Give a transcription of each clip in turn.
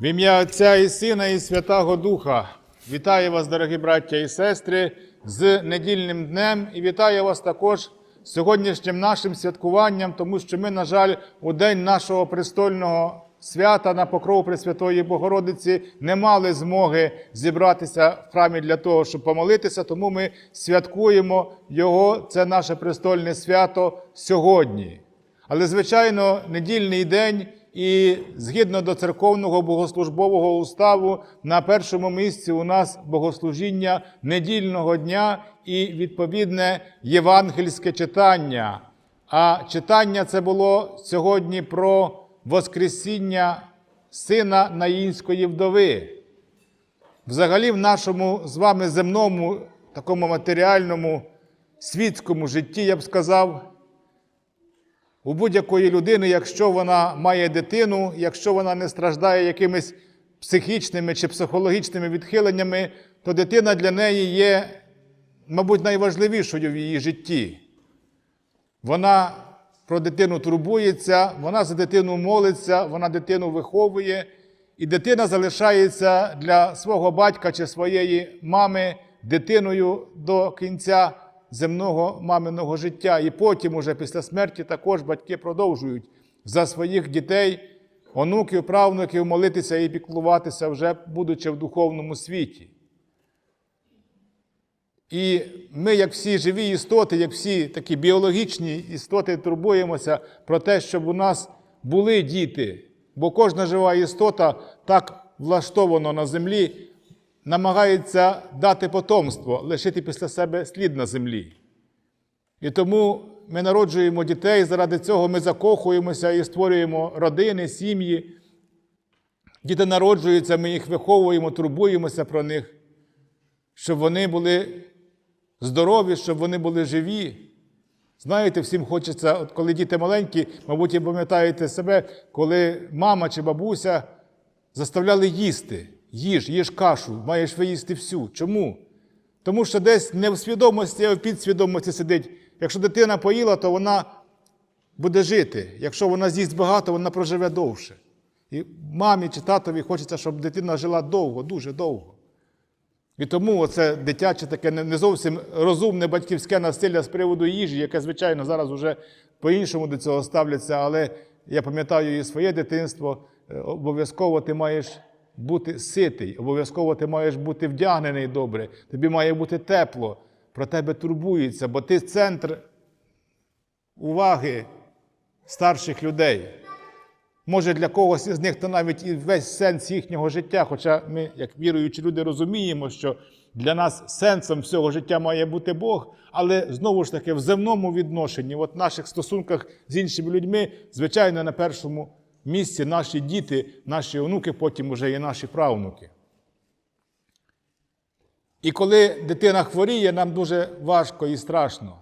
В ім'я Отця і Сина, і Святого Духа. Вітаю вас, дорогі браття і сестри, з недільним днем і вітаю вас також сьогоднішнім нашим святкуванням, тому що ми, на жаль, у день нашого престольного свята на покров Пресвятої Богородиці не мали змоги зібратися в храмі для того, щоб помолитися, тому ми святкуємо його, це наше престольне свято сьогодні. Але, звичайно, недільний день і згідно до церковного богослужбового уставу, на першому місці у нас богослужіння недільного дня і відповідне євангельське читання. А читання це було сьогодні про Воскресіння сина Наїнської вдови. Взагалі, в нашому з вами земному, такому матеріальному світському житті, я б сказав, у будь-якої людини, якщо вона має дитину, якщо вона не страждає якимись психічними чи психологічними відхиленнями, то дитина для неї є, мабуть, найважливішою в її житті. Вона про дитину турбується, вона за дитину молиться, вона дитину виховує, і дитина залишається для свого батька чи своєї мами дитиною до кінця земного маминого життя. І потім, уже після смерті, також батьки продовжують за своїх дітей, онуків, правнуків молитися і піклуватися, вже будучи в духовному світі. І ми, як всі живі істоти, як всі такі біологічні істоти, турбуємося про те, щоб у нас були діти, бо кожна жива істота так влаштовано на землі, намагається дати потомство, лишити після себе слід на землі. І тому ми народжуємо дітей, заради цього ми закохуємося і створюємо родини, сім'ї. Діти народжуються, ми їх виховуємо, турбуємося про них, щоб вони були здорові, щоб вони були живі. Знаєте, всім хочеться, от коли діти маленькі, мабуть, і пам'ятаєте себе, коли мама чи бабуся заставляли їсти. Їж, їж кашу, маєш виїсти всю. Чому? Тому що десь не в свідомості, а в підсвідомості сидить. Якщо дитина поїла, то вона буде жити. Якщо вона з'їсть багато, вона проживе довше. І мамі чи татові хочеться, щоб дитина жила довго, дуже довго. І тому це дитяче таке не зовсім розумне батьківське насилля з приводу їжі, яке, звичайно, зараз вже по-іншому до цього ставляться, але я пам'ятаю і своє дитинство, е, обов'язково ти маєш бути ситий, обов'язково ти маєш бути вдягнений добре, тобі має бути тепло, про тебе турбуються, бо ти центр уваги старших людей. Може, для когось із них то навіть і весь сенс їхнього життя. Хоча ми, як віруючі люди, розуміємо, що для нас сенсом всього життя має бути Бог, але знову ж таки в земному відношенні, в наших стосунках з іншими людьми, звичайно, на першому місці наші діти, наші онуки, потім уже і наші правнуки. І коли дитина хворіє, нам дуже важко і страшно.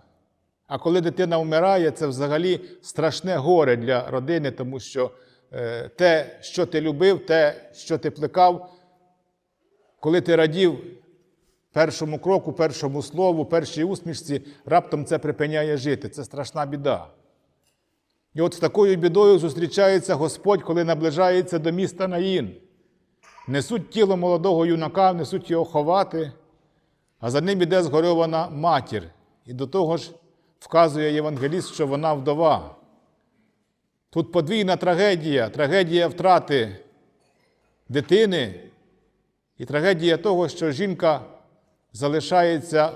А коли дитина вмирає, це взагалі страшне горе для родини, тому що е, те, що ти любив, те, що ти плекав, коли ти радів першому кроку, першому слову, першій усмішці, раптом це припиняє жити. Це страшна біда. І от з такою бідою зустрічається Господь, коли наближається до міста Наїн. Несуть тіло молодого юнака, несуть його ховати, а за ним іде згорьована матір. І до того ж вказує Євангеліст, що вона вдова. Тут подвійна трагедія, трагедія втрати дитини і трагедія того, що жінка залишається,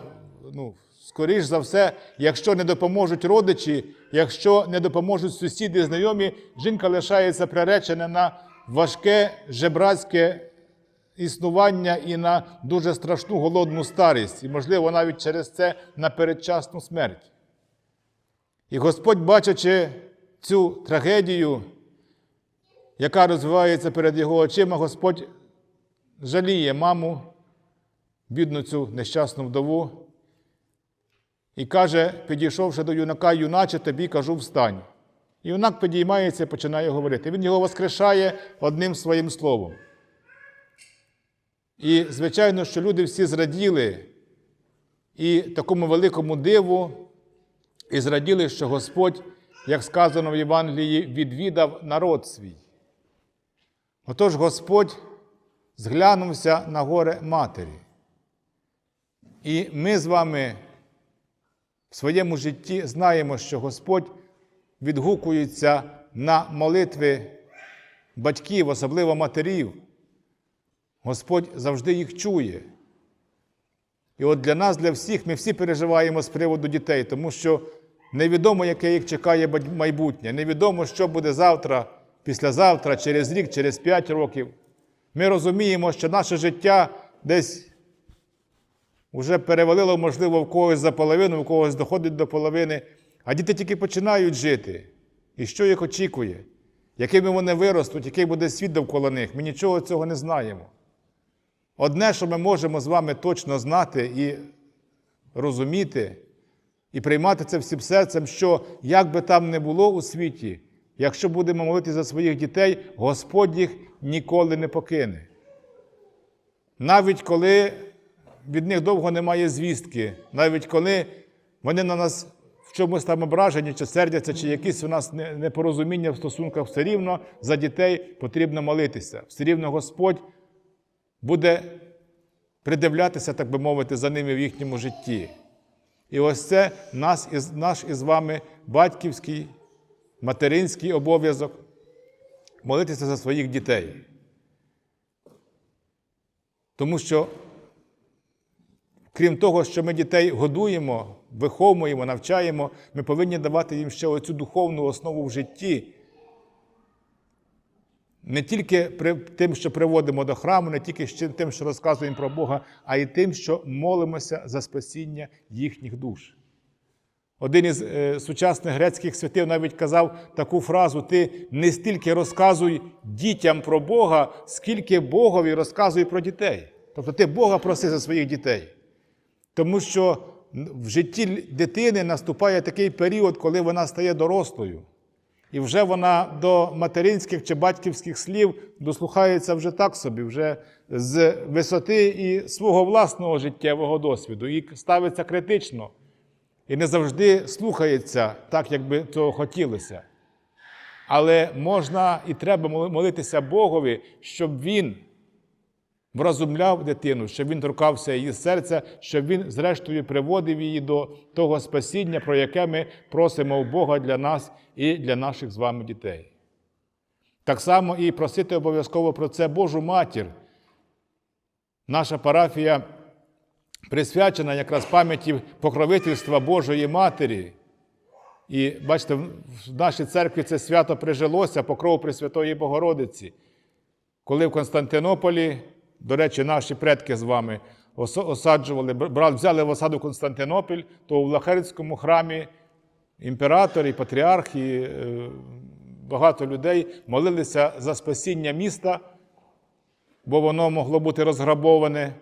ну, скоріш за все, якщо не допоможуть родичі, якщо не допоможуть сусіди, знайомі, жінка лишається приречена на важке жебрацьке існування і на дуже страшну голодну старість, і, можливо, навіть через це на передчасну смерть. І Господь, бачачи цю трагедію, яка розвивається перед його очима, Господь жаліє маму, бідну цю нещасну вдову, і каже, підійшовши до юнака, юначе тобі кажу, встань. Юнак підіймається і починає говорити. Він його воскрешає одним своїм словом. І, звичайно, що люди всі зраділи і такому великому диву, і зраділи, що Господь, як сказано в Євангелії, відвідав народ свій. Отож Господь зглянувся на горе матері. І ми з вами в своєму житті знаємо, що Господь відгукується на молитви батьків, особливо матерів. Господь завжди їх чує. І от для нас, для всіх, ми всі переживаємо з приводу дітей, тому що невідомо, яке їх чекає майбутнє, невідомо, що буде завтра, післязавтра, через рік, через п'ять років. Ми розуміємо, що наше життя десь вже перевалило, можливо, в когось за половину, в когось доходить до половини, а діти тільки починають жити. І що їх очікує? Якими вони виростуть, який буде світ довкола них? Ми нічого цього не знаємо. Одне, що ми можемо з вами точно знати і розуміти, і приймати це всім серцем, що як би там не було у світі, якщо будемо молитися за своїх дітей, Господь їх ніколи не покине. Навіть коли від них довго немає звістки, навіть коли вони на нас в чомусь там ображені, чи сердяться, чи якісь у нас непорозуміння в стосунках, все рівно за дітей потрібно молитися. Все рівно Господь буде придивлятися, так би мовити, за ними в їхньому житті. І ось це із, наш із вами батьківський, материнський обов'язок молитися за своїх дітей. Тому що, крім того, що ми дітей годуємо, виховуємо, навчаємо, ми повинні давати їм ще оцю духовну основу в житті. Не тільки тим, що приводимо до храму, не тільки тим, що розказуємо про Бога, а й тим, що молимося за спасіння їхніх душ. Один із е, сучасних грецьких святів навіть казав таку фразу: ти не стільки розказуй дітям про Бога, скільки Богові розказуй про дітей. Тобто ти Бога проси за своїх дітей. Тому що в житті дитини наступає такий період, коли вона стає дорослою. І вже вона до материнських чи батьківських слів дослухається вже так собі, вже з висоти і свого власного життєвого досвіду, і ставиться критично. І не завжди слухається так, як би цього хотілося. Але можна і треба молитися Богові, щоб Він вразумляв дитину, щоб він торкався її серця, щоб він, зрештою, приводив її до того спасіння, про яке ми просимо у Бога для нас і для наших з вами дітей. Так само і просити обов'язково про це Божу матір. Наша парафія присвячена якраз пам'яті покровительства Божої Матері. І бачите, в нашій церкві це свято прижилося покров Пресвятої Богородиці, коли в Константинополі до речі, наші предки з вами осаджували, взяли в осаду Константинопіль, то в Лахерському храмі імператор і патріарх, і е, багато людей молилися за спасіння міста, бо воно могло бути розграбоване.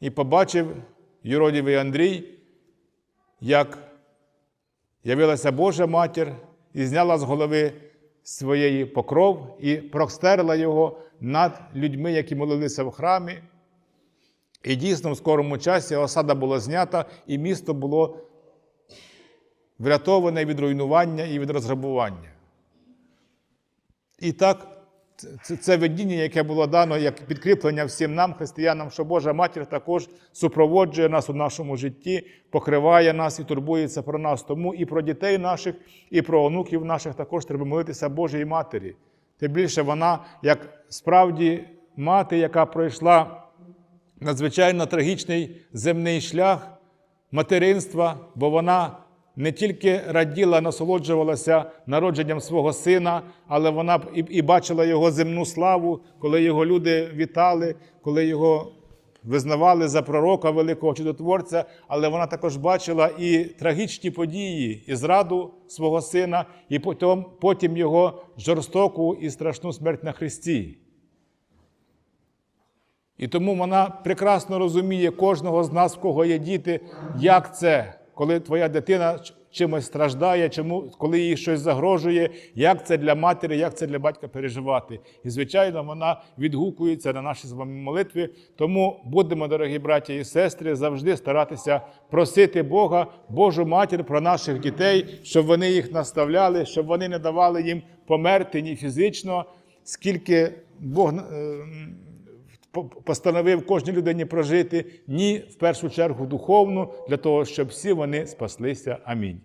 І побачив Юродівий Андрій, як явилася Божа матір і зняла з голови своєї покров і простерла його над людьми, які молилися в храмі. І дійсно, в скорому часі осада була знята, і місто було врятоване від руйнування і від розграбування. І так, це видіння, яке було дано як підкріплення всім нам, християнам, що Божа матір також супроводжує нас у нашому житті, покриває нас і турбується про нас. Тому і про дітей наших, і про онуків наших також треба молитися Божій Матері. Тим більше вона, як справді мати, яка пройшла надзвичайно трагічний земний шлях материнства, бо вона не тільки раділа, насолоджувалася народженням свого сина, але вона і, бачила його земну славу, коли його люди вітали, коли його визнавали за пророка великого чудотворця, але вона також бачила і трагічні події, і зраду свого сина, і потім, потім його жорстоку і страшну смерть на Христі. І тому вона прекрасно розуміє кожного з нас, в кого є діти, як це, коли твоя дитина чимось страждає, чому, коли їй щось загрожує, як це для матері, як це для батька переживати. І, звичайно, вона відгукується на наші з вами молитви. Тому будемо, дорогі браті і сестри, завжди старатися просити Бога, Божу матір про наших дітей, щоб вони їх наставляли, щоб вони не давали їм померти ні фізично, скільки Бог е, постановив кожній людині прожити, ні в першу чергу духовну, для того, щоб всі вони спаслися. Амінь.